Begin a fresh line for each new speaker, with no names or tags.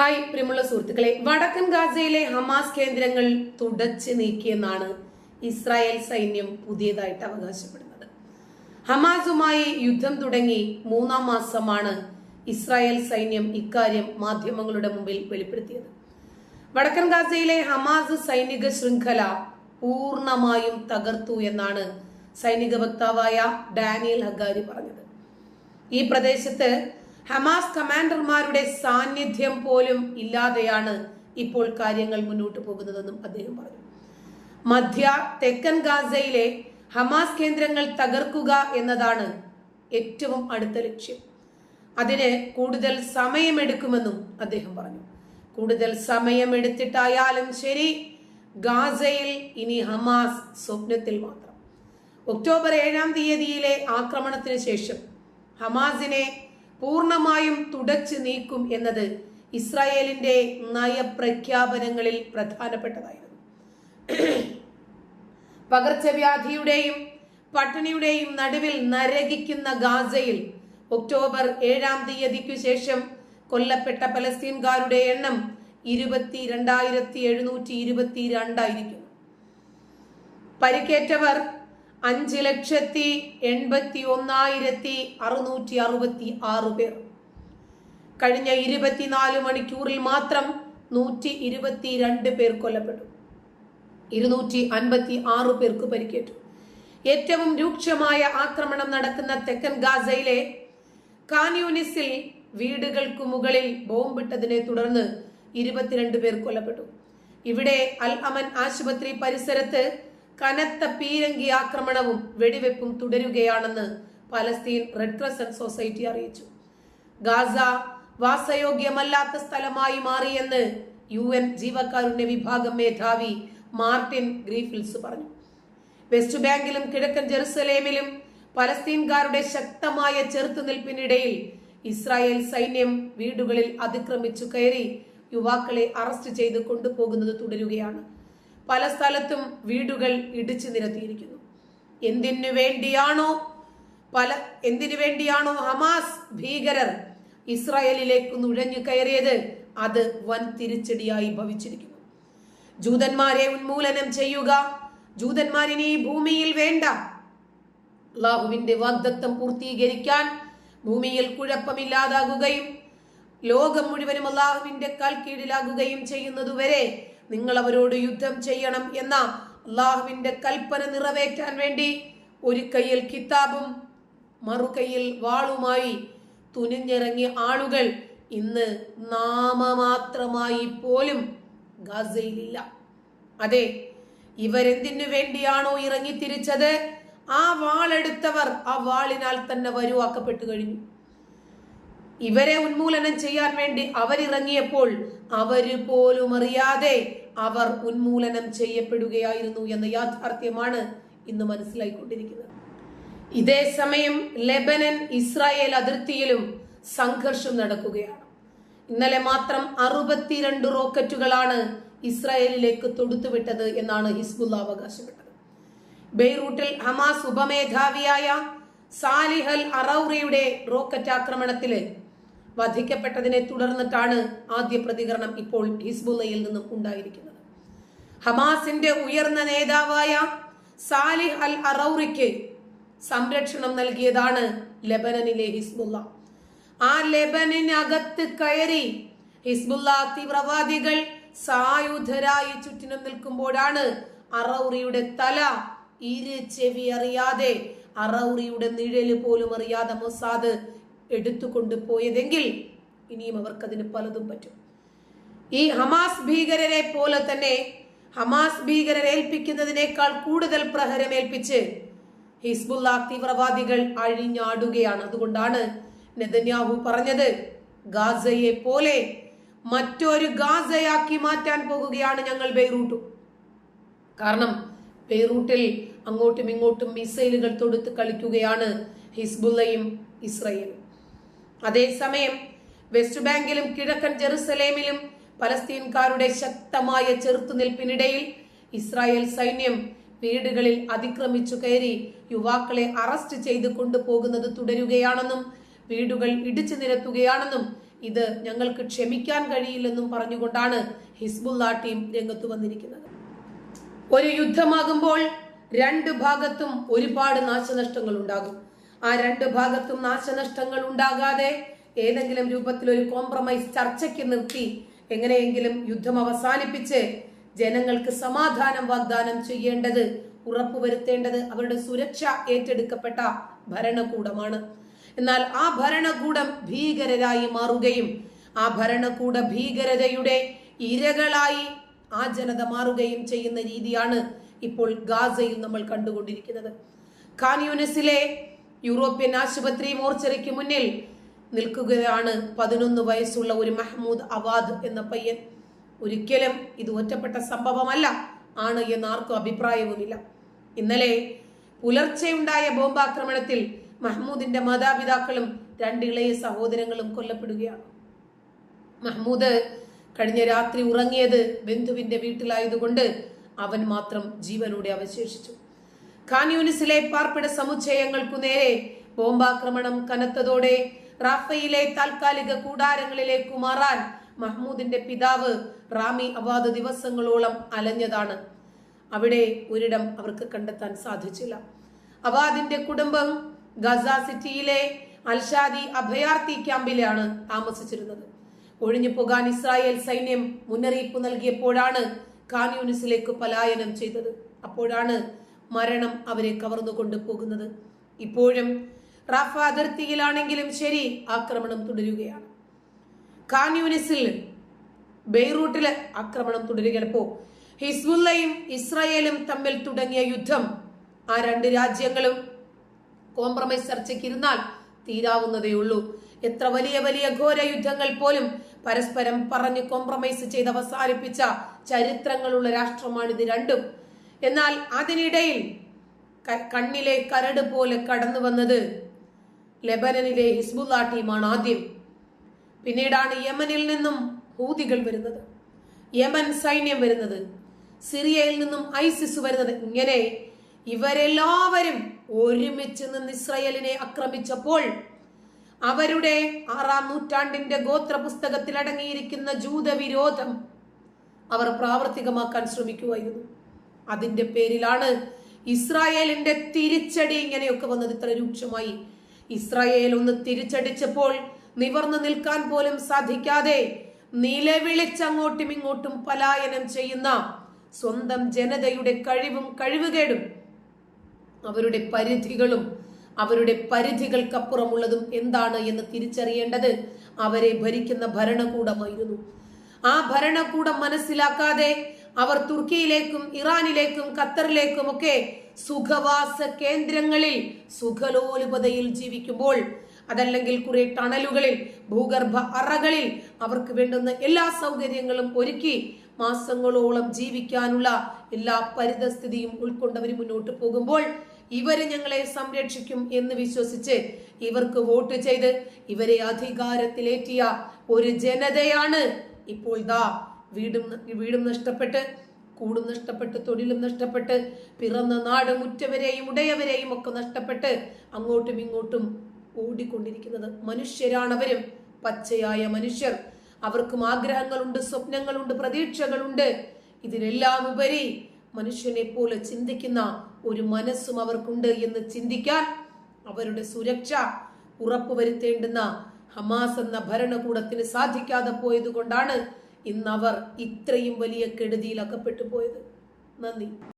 Hi പ്രിയമുള്ള സുഹൃത്തുക്കളെ വടക്കൻ ഗാസയിലെ ഹമാസ് കേന്ദ്രങ്ങൾ തുടച്ചു നീക്കിയെന്നാണ് ഇസ്രായേൽ സൈന്യം പുതിയതായിട്ട് അവകാശപ്പെടുന്നത്. ഹമാസുമായി യുദ്ധം തുടങ്ങി മൂന്നാം മാസമാണ് ഇസ്രായേൽ സൈന്യം ഇക്കാര്യം മാധ്യമങ്ങളുടെ മുമ്പിൽ വെളിപ്പെടുത്തിയത്. വടക്കൻ ഗാസയിലെ ഹമാസ് സൈനിക ശൃംഖല പൂർണമായും തകർത്തു എന്നാണ് സൈനിക വക്താവായ ഡാനിയൽ ഹഗാരി പറഞ്ഞത്. ഈ പ്രദേശത്ത് ഹമാസ് കമാൻഡർമാരുടെ സാന്നിധ്യം പോലും ഇല്ലാതെയാണ് ഇപ്പോൾ കാര്യങ്ങൾ മുന്നോട്ട് പോകുന്നതെന്നും അദ്ദേഹം പറഞ്ഞു. മധ്യ തെക്കൻ ഗാസയിലെ ഹമാസ് കേന്ദ്രങ്ങൾ തകർക്കുക എന്നതാണ് ഏറ്റവും അടുത്ത ലക്ഷ്യം. അതിന് കൂടുതൽ സമയമെടുക്കുമെന്നും അദ്ദേഹം പറഞ്ഞു. കൂടുതൽ സമയമെടുത്തിട്ടായാലും ശരി ഗാസയിൽ ഇനി ഹമാസ് സ്വപ്നത്തിൽ മാത്രം. ഒക്ടോബർ ഏഴാം തീയതിയിലെ ആക്രമണത്തിന് ശേഷം ഹമാസിനെ പൂർണമായും തുടച്ചു നീക്കും എന്നത് ഇസ്രായേലിന്റെ നയപ്രഖ്യാപനങ്ങളിൽ പ്രധാനപ്പെട്ടതായിരുന്നു. പകർച്ചവ്യാധിയുടെയും പട്ടിണിയുടെയും നടുവിൽ നരകിക്കുന്ന ഗാസയിൽ ഒക്ടോബർ ഏഴാം തീയതിക്കു ശേഷം കൊല്ലപ്പെട്ട പലസ്തീൻകാരുടെ എണ്ണം ഇരുപത്തി രണ്ടായിരത്തി എഴുന്നൂറ്റി ഇരുപത്തി രണ്ടായിരിക്കും പരിക്കേറ്റവർ അഞ്ച് ലക്ഷത്തി എൺപത്തി ഒന്നായിരത്തി അറുന്നൂറ്റി അറുപത്തി ആറ് പേർ. കഴിഞ്ഞ ഇരുപത്തിനാല് മണിക്കൂറിൽ മാത്രം നൂറ്റി ഇരുപത്തി രണ്ട് പേർ കൊല്ലപ്പെട്ടു. ഇരുന്നൂറ്റി അൻപത്തി ആറ് പേർക്ക് പരിക്കേറ്റു. ഏറ്റവും രൂക്ഷമായ ആക്രമണം നടക്കുന്ന തെക്കൻ ഗാസയിലെ കാനിയൂനിസിൽ വീടുകൾക്ക് മുകളിൽ ബോംബിട്ടതിനെ തുടർന്ന് ഇരുപത്തിരണ്ട് പേർ കൊല്ലപ്പെട്ടു. ഇവിടെ അൽ അമൻ ആശുപത്രി പരിസരത്ത് കനത്ത പീരങ്കി ആക്രമണവും വെടിവെപ്പും തുടരുകയാണെന്ന് പലസ്തീൻ റെഡ് ക്രസന്റ് സൊസൈറ്റി അറിയിച്ചു. ഗാസ വാസയോഗ്യമല്ലാത്ത സ്ഥലമായി മാറിയെന്ന് യു എൻ ജീവകാരുണ്യ വിഭാഗം മേധാവി മാർട്ടിൻ ഗ്രീഫിൽസ് പറഞ്ഞു. വെസ്റ്റ് ബാങ്കിലും കിഴക്കൻ ജെറുസലേമിലും പലസ്തീൻകാരുടെ ശക്തമായ ചെറുത്തുനിൽപ്പിനിടയിൽ ഇസ്രായേൽ സൈന്യം വീടുകളിൽ അതിക്രമിച്ചു കയറി യുവാക്കളെ അറസ്റ്റ് ചെയ്ത് കൊണ്ടുപോകുന്നത് തുടരുകയാണ്. പല സ്ഥലത്തും വീടുകൾ ഇടിച്ചു നിരത്തിയിരിക്കുന്നു. എന്തിനു വേണ്ടിയാണോ പല എന്തിനു വേണ്ടിയാണോ ഹമാസ് ഭീകരർ ഇസ്രായേലിലേക്ക് നുഴഞ്ഞു കയറിയത്? അത് വൻ തിരിച്ചടിയായി ഭവിച്ചിരിക്കുന്നു. ജൂതന്മാരെ ഉന്മൂലനം ചെയ്യുക ജൂതന്മാരിനി ഈ ഭൂമിയിൽ വേണ്ട. അള്ളാഹുവിന്റെ വാഗ്ദത്തം പൂർത്തീകരിക്കാൻ ഭൂമിയിൽ കുഴപ്പമില്ലാതാകുകയും ലോകം മുഴുവനും അള്ളാഹുവിന്റെ കാൽ കീഴിലാകുകയും ചെയ്യുന്നതുവരെ നിങ്ങൾ അവരോട് യുദ്ധം ചെയ്യണം എന്ന അള്ളാഹുവിന്റെ കൽപ്പന നിറവേറ്റാൻ വേണ്ടി ഒരു കയ്യിൽ കിതാബും മറുകയിൽ വാളുമായി തുനിഞ്ഞിറങ്ങിയ ആളുകൾ ഇന്ന് നാമമാത്രമായി പോലും ഗസയിലില്ല. അതെ ഇവരെന്തിനു വേണ്ടിയാണോ ഇറങ്ങി തിരിച്ചത് ആ വാളെടുത്തവർ ആ വാളിനാൽ തന്നെ വരുവാക്കപ്പെട്ടു കഴിഞ്ഞു. ഇവരെ ഉന്മൂലനം ചെയ്യാൻ വേണ്ടി അവരിറങ്ങിയപ്പോൾ അവർ പോലും അറിയാതെ അവർ ഉന്മൂലനം ചെയ്യപ്പെടുകയായിരുന്നു എന്ന യാഥാർത്ഥ്യമാണ് ഇന്ന് മനസ്സിലായിക്കൊണ്ടിരിക്കുന്നത്. ഇതേ സമയം ലെബനൻ ഇസ്രായേൽ അതിർത്തിയിലും സംഘർഷം നടക്കുകയാണ്. ഇന്നലെ മാത്രം അറുപത്തിരണ്ട് റോക്കറ്റുകളാണ് ഇസ്രായേലിലേക്ക് തൊടുത്തുവിട്ടത് എന്നാണ് ഹിസ്ബുല്ല അവകാശപ്പെട്ടത്. ബെയ്റൂട്ടിൽ ഹമാസ് ഉപമേധാവിയായ സാലിഹൽ അറൌറിയുടെ റോക്കറ്റ് ആക്രമണത്തിൽ വധിക്കപ്പെട്ടതിനെ തുടർന്നിട്ടാണ് ആദ്യ പ്രതികരണം ഇപ്പോൾ ഹിസ്ബുല്ലയിൽ നിന്നും ഉണ്ടായിരിക്കുന്നത്. ഹമാസിന്റെ ഉയർന്ന നേതാവായ സാലിഹ് അൽ അറൌറിക്ക് സംരക്ഷണം നൽകിയതാണ് ലെബനനിലെ ഹിസ്ബുല്ല ആ ലബനകത്ത് കയറി ഹിസ്ബുല്ല തീവ്രവാദികൾ സായുധരായി ചുറ്റിനും നിൽക്കുമ്പോഴാണ് അറൌറിയുടെ തല ഇരു ചെവി അറിയാതെ അറൌറിയുടെ നിഴൽ പോലും അറിയാതെ മൊസാദ് എടുത്തുകൊണ്ട് പോയതെങ്കിൽ ഇനിയും അവർക്കതിന് പലതും പറ്റും. ഈ ഹമാസ് ഭീകരരെ പോലെ തന്നെ ഹമാസ് ഭീകരരെ ഏൽപ്പിക്കുന്നതിനേക്കാൾ കൂടുതൽ പ്രഹരമേൽപ്പിച്ച് ഹിസ്ബുല്ല തീവ്രവാദികൾ അഴിഞ്ഞാടുകയാണ്. അതുകൊണ്ടാണ് നെതന്യാഹു പറഞ്ഞത് ഗാസയെ പോലെ മറ്റൊരു ഗാസയാക്കി മാറ്റാൻ പോകുകയാണ് ഞങ്ങൾ ബെയ്റൂട്ട്. കാരണം ബെയ്റൂട്ടിൽ അങ്ങോട്ടും ഇങ്ങോട്ടും മിസൈലുകൾ തൊടുത്ത് കളിക്കുകയാണ് ഹിസ്ബുല്ലയും ഇസ്രയേലും. അതേസമയം വെസ്റ്റ് ബാങ്കിലും കിഴക്കൻ ജെറുസലേമിലും പലസ്തീൻകാരുടെ ശക്തമായ ചെറുത്തുനിൽപ്പിനിടയിൽ ഇസ്രായേൽ സൈന്യം വീടുകളിൽ അതിക്രമിച്ചു കയറി യുവാക്കളെ അറസ്റ്റ് ചെയ്ത് കൊണ്ടുപോകുന്നത് തുടരുകയാണെന്നും വീടുകൾ ഇടിച്ചു നിരത്തുകയാണെന്നും ഇത് ഞങ്ങൾക്ക് ക്ഷമിക്കാൻ കഴിയില്ലെന്നും പറഞ്ഞുകൊണ്ടാണ് ഹിസ്ബുള്ള ടീം രംഗത്ത് വന്നിരിക്കുന്നത്. ഒരു യുദ്ധമാകുമ്പോൾ രണ്ട് ഭാഗത്തും ഒരുപാട് നാശനഷ്ടങ്ങൾ ഉണ്ടാകും. ആ രണ്ട് ഭാഗത്തും നാശനഷ്ടങ്ങൾ ഉണ്ടാകാതെ ഏതെങ്കിലും രൂപത്തിൽ ഒരു കോംപ്രമൈസ് ചർച്ചയ്ക്ക് നിർത്തി എങ്ങനെയെങ്കിലും യുദ്ധം അവസാനിപ്പിച്ച് ജനങ്ങൾക്ക് സമാധാനം വാഗ്ദാനം ചെയ്യേണ്ടത് ഉറപ്പുവരുത്തേണ്ടത് അവരുടെ സുരക്ഷ ഏറ്റെടുക്കപ്പെട്ട ഭരണകൂടമാണ്. എന്നാൽ ആ ഭരണകൂടം ഭീകരരായി മാറുകയും ആ ഭരണകൂട ഭീകരതയുടെ ഇരകളായി ആ ജനത മാറുകയും ചെയ്യുന്ന രീതിയാണ് ഇപ്പോൾ ഗാസയിൽ നമ്മൾ കണ്ടുകൊണ്ടിരിക്കുന്നത്. ഖാൻ യൂണിസിലെ യൂറോപ്യൻ ആശുപത്രി മോർച്ചറിക്ക് മുന്നിൽ നിൽക്കുകയാണ് പതിനൊന്ന് വയസ്സുള്ള ഒരു മഹ്മൂദ് അവാദ് എന്ന പയ്യൻ. ഒരിക്കലും ഇത് ഒറ്റപ്പെട്ട സംഭവമല്ല ആണ് എന്ന് ആർക്കും അഭിപ്രായവുമില്ല. ഇന്നലെ പുലർച്ചെയുണ്ടായ ബോംബാക്രമണത്തിൽ മഹ്മൂദിന്റെ മാതാപിതാക്കളും രണ്ട് ഇളയ സഹോദരങ്ങളും കൊല്ലപ്പെടുകയാണ്. മഹ്മൂദ് കഴിഞ്ഞ രാത്രി ഉറങ്ങിയത് ബന്ധുവിന്റെ വീട്ടിലായതുകൊണ്ട് അവൻ മാത്രം ജീവനോടെ അവശേഷിച്ചു. ഖാൻ യൂണിസിലെ പാർപ്പിട സമുച്ചയങ്ങൾക്കു നേരെ ബോംബാക്രമണം കനത്തതോടെ റാഫയിലെ താൽക്കാലിക കൂടാരങ്ങളിലേക്ക് മാറാൻ മഹ്മൂദിന്റെ പിതാവ് റാമി അവാദ് ദിവസങ്ങളോളം അലഞ്ഞതാണ്. അവിടെ ഒരിടം അവർക്ക് കണ്ടെത്താൻ സാധിച്ചില്ല. അവാദിന്റെ കുടുംബം ഗസ സിറ്റിയിലെ അൽഷാദി അഭയാർത്ഥി ക്യാമ്പിലാണ് താമസിച്ചിരുന്നത്. ഒഴിഞ്ഞു പോകാൻ ഇസ്രായേൽ സൈന്യം മുന്നറിയിപ്പ് നൽകിയപ്പോഴാണ് ഖാൻ യൂണിസിലേക്ക് പലായനം ചെയ്തത്. അപ്പോഴാണ് മരണം അവരെ കവർന്നു കൊണ്ടുപോകുന്നത് ഇപ്പോഴും റാഫ അതിർത്തിയിലാണെങ്കിലും ശരി ആക്രമണം തുടരുകയാണ്. ഖാൻ ബെയ്റൂട്ടിൽ ആക്രമണം തുടരുകയപ്പോ ഹിസ്ബുല്ലയും ഇസ്രായേലും തമ്മിൽ തുടങ്ങിയ യുദ്ധം ആ രണ്ട് രാജ്യങ്ങളും കോംപ്രമൈസ് ചർച്ചയ്ക്ക് ഇരുന്നാൽ തീരാവുന്നതേ ഉള്ളൂ. എത്ര വലിയ വലിയ ഘോര യുദ്ധങ്ങൾ പോലും പരസ്പരം പറഞ്ഞ് കോംപ്രമൈസ് ചെയ്ത് അവസാനിപ്പിച്ച ചരിത്രങ്ങളുള്ള രാഷ്ട്രമാണ് ഇത് രണ്ടും. എന്നാൽ അതിനിടയിൽ കണ്ണിലെ കരട് പോലെ കടന്നു വന്നത് ലെബനനിലെ ഹിസ്ബുല്ല ടീമാണ് ആദ്യം. പിന്നീടാണ് യമനിൽ നിന്നും ഹൂതികൾ വരുന്നത്. യമൻ സൈന്യം വരുന്നത്. സിറിയയിൽ നിന്നും ഐസിസ് വരുന്നത്. ഇങ്ങനെ ഇവരെല്ലാവരും ഒരുമിച്ച് നിന്ന് ഇസ്രയേലിനെ ആക്രമിച്ചപ്പോൾ അവരുടെ ആറാം നൂറ്റാണ്ടിന്റെ ഗോത്ര പുസ്തകത്തിൽ അടങ്ങിയിരിക്കുന്ന ജൂതവിരോധം അവർ പ്രാവർത്തികമാക്കാൻ ശ്രമിക്കുമായിരുന്നു അതിന്റെ പേരിലാണ് ഇസ്രായേലിന്റെ തിരിച്ചടി ഇങ്ങനെയൊക്കെ വന്നത്. ഇത്ര രൂക്ഷമായി. ഇസ്രായേൽ ഒന്ന് തിരിച്ചടിച്ചപ്പോൾ നിവർന്നു നിൽക്കാൻ പോലും സാധിക്കാതെ നിലവിളിച്ചങ്ങോട്ടും ഇങ്ങോട്ടും പലായനം ചെയ്യുന്ന സ്വന്തം ജനതയുടെ കഴിവും കഴിവുകേടും അവരുടെ പരിധികളും അവരുടെ പരിധികൾക്കപ്പുറമുള്ളതും എന്താണ് എന്ന് തിരിച്ചറിയേണ്ടത് അവരെ ഭരിക്കുന്ന ഭരണകൂടമായിരുന്നു. ആ ഭരണകൂടം മനസ്സിലാക്കാതെ അവർ തുർക്കിയിലേക്കും ഇറാനിലേക്കും ഖത്തറിലേക്കും ഒക്കെ സുഖവാസ കേന്ദ്രങ്ങളിൽ സുഖലോലുപതയിൽ ജീവിക്കുമ്പോൾ അതല്ലെങ്കിൽ കുറെ ടണലുകളിൽ ഭൂഗർഭ അറകളിൽ അവർക്ക് വേണ്ടുന്ന എല്ലാ സൗകര്യങ്ങളും ഒരുക്കി മാസങ്ങളോളം ജീവിക്കാനുള്ള എല്ലാ പരിതസ്ഥിതിയും ഉൾക്കൊണ്ടവർ മുന്നോട്ട് പോകുമ്പോൾ ഇവർ ഞങ്ങളെ സംരക്ഷിക്കും എന്ന് വിശ്വസിച്ച് ഇവർക്ക് വോട്ട് ചെയ്ത് ഇവരെ അധികാരത്തിലേറ്റിയ ഒരു ജനതയാണ് ഇപ്പോൾ ദാ വീടും വീടും നഷ്ടപ്പെട്ട് കൂടും നഷ്ടപ്പെട്ട് തൊഴിലും നഷ്ടപ്പെട്ട് പിറന്ന നാട് മുറ്റവരെയും ഉടയവരെയും ഒക്കെ നഷ്ടപ്പെട്ട് അങ്ങോട്ടും ഇങ്ങോട്ടും ഓടിക്കൊണ്ടിരിക്കുന്നത് മനുഷ്യരാണവരും. പച്ചയായ മനുഷ്യർ. അവർക്കും ആഗ്രഹങ്ങളുണ്ട് സ്വപ്നങ്ങളുണ്ട് പ്രതീക്ഷകളുണ്ട്. ഇതിനെല്ലാം ഉപരി മനുഷ്യനെ പോലെ ചിന്തിക്കുന്ന ഒരു മനസ്സും അവർക്കുണ്ട് എന്ന് ചിന്തിക്കാൻ അവരുടെ സുരക്ഷ ഉറപ്പുവരുത്തേണ്ടുന്ന ഹമാസ് എന്ന ഭരണകൂടത്തിന് സാധിക്കാതെ പോയത് കൊണ്ടാണ് ഇന്ന് അവർ ഇത്രയും വലിയ കെടുതിയിൽ അകപ്പെട്ടു പോയത് നന്ദി.